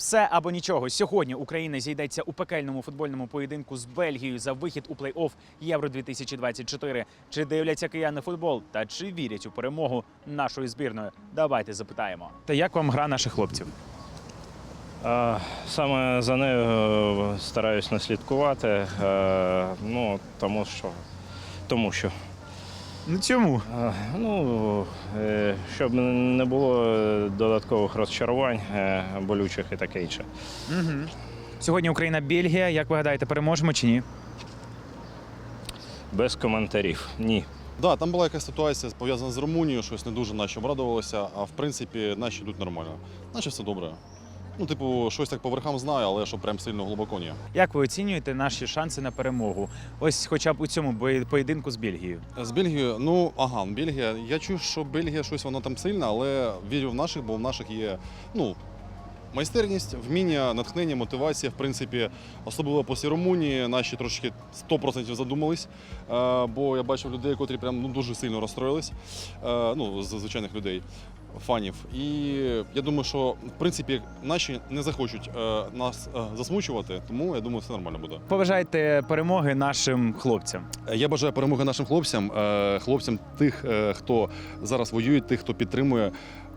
Все або нічого. Сьогодні Україна зійдеться у пекельному футбольному поєдинку з Бельгією за вихід у плей-офф Євро 2024 Чи дивляться кияни футбол та чи вірять у перемогу нашої збірної? Давайте запитаємо. Та як вам гра наших хлопців? Саме за нею е, стараюсь не слідкувати, е, ну, тому що. Тому що. Ну чому? Ну, е, щоб не було е, додаткових розчарувань, е, болючих і таке інше. Угу. Сьогодні Україна Бельгія. Як ви гадаєте, переможемо чи ні? Без коментарів. Ні. Да, там була якась ситуація пов'язана з Румунією, щось не дуже наші обрадувалися, а в принципі наші йдуть нормально. Наче все добре. Ну, типу, щось так по верхам знаю, але що прям сильно глибоко ні. Як ви оцінюєте наші шанси на перемогу? Ось, хоча б у цьому бої- поєдинку з Бельгією. З Бельгією, ну ага, Бельгія. Я чую, що Бельгія щось вона там сильна, але вірю в наших, бо в наших є ну, майстерність, вміння, натхнення, мотивація. В принципі, особливо після Румунії, наші трошки 100% задумались. Е, бо я бачив людей, котрі прям ну, дуже сильно розстроїлись. Е, ну, з звичайних людей. Фанів, і я думаю, що в принципі наші не захочуть е, нас е, засмучувати, тому я думаю, все нормально буде. Побажайте перемоги нашим хлопцям. Я бажаю перемоги нашим хлопцям, е, хлопцям тих, е, хто зараз воює, тих, хто підтримує.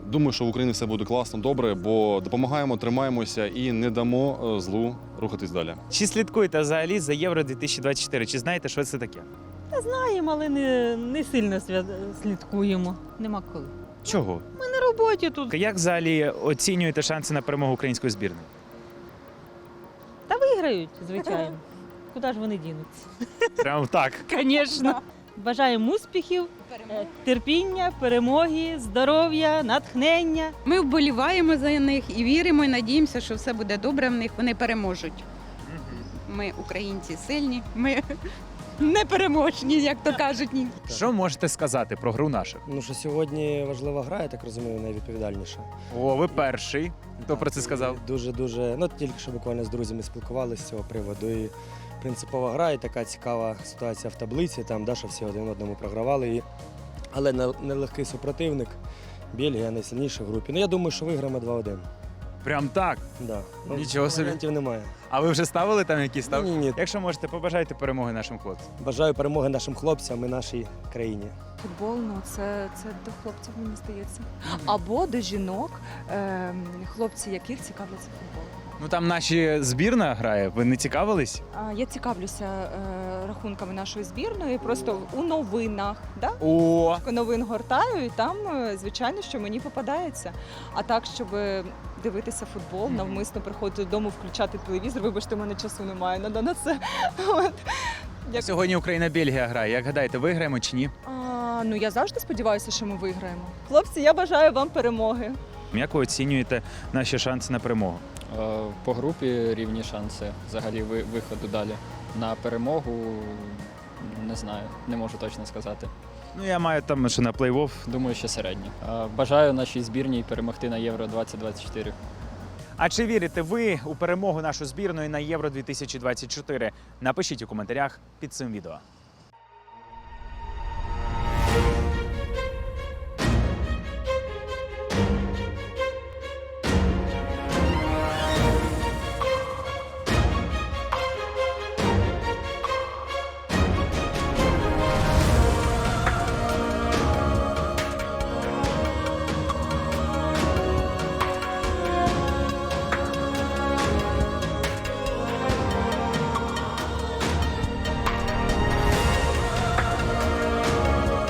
Думаю, що в Україні все буде класно, добре, бо допомагаємо, тримаємося і не дамо е, злу рухатись далі. Чи слідкуєте взагалі за Євро 2024? Чи знаєте, що це таке? Знаємо, але не, не сильно свя- слідкуємо. Нема коли. Чого? Ми на роботі тут. Як взагалі оцінюєте шанси на перемогу української збірної? Та виграють, звичайно. Куди ж вони дінуться? Прямо так. Звісно. Бажаємо успіхів, е, терпіння, перемоги, здоров'я, натхнення. Ми вболіваємо за них і віримо, і надіємося, що все буде добре в них. Вони переможуть. Ми українці сильні, ми непереможні, як то кажуть. Ні. Що можете сказати про гру наших? Ну що сьогодні важлива гра, я так розумію, найвідповідальніша. О, ви перший. Хто про це сказав? Дуже дуже. Ну тільки що буквально з друзями спілкувалися з цього приводу. І принципова гра, і така цікава ситуація в таблиці. Там Даша всі один одному програвали. І... Але не- нелегкий супротивник. Бельгія найсильніша в групі. Ну я думаю, що виграємо 2-1. Прям так. Да. Ну, Нічого собі. варіантів немає. А ви вже ставили там якісь ставки? Ні, ні, ні. Якщо можете, побажайте перемоги нашим хлопцям. Бажаю перемоги нашим хлопцям і нашій країні. Футбол, ну це, це до хлопців, мені здається. Або до жінок, ем, хлопці, яких цікавляться футболом. Ну там наші збірна грає. Ви не цікавились? А, Я цікавлюся е, рахунками нашої збірної, просто у новинах. Да? О, Новин гортаю, і там, е, звичайно, що мені попадається. А так, щоб дивитися футбол, навмисно приходити додому, включати телевізор. Вибачте, у мене часу немає на, на це. От. Як- сьогодні Україна Бельгія грає. Як гадаєте, виграємо чи ні? А, ну я завжди сподіваюся, що ми виграємо. Хлопці, я бажаю вам перемоги. Як ви оцінюєте наші шанси на перемогу? Е, По групі рівні шанси взагалі виходу далі. На перемогу не знаю, не можу точно сказати. Ну я маю там що на плей-офф. Думаю, що середні. Е, Бажаю нашій збірній перемогти на Євро 2024. А чи вірите ви у перемогу нашої збірної на Євро 2024? Напишіть у коментарях під цим відео.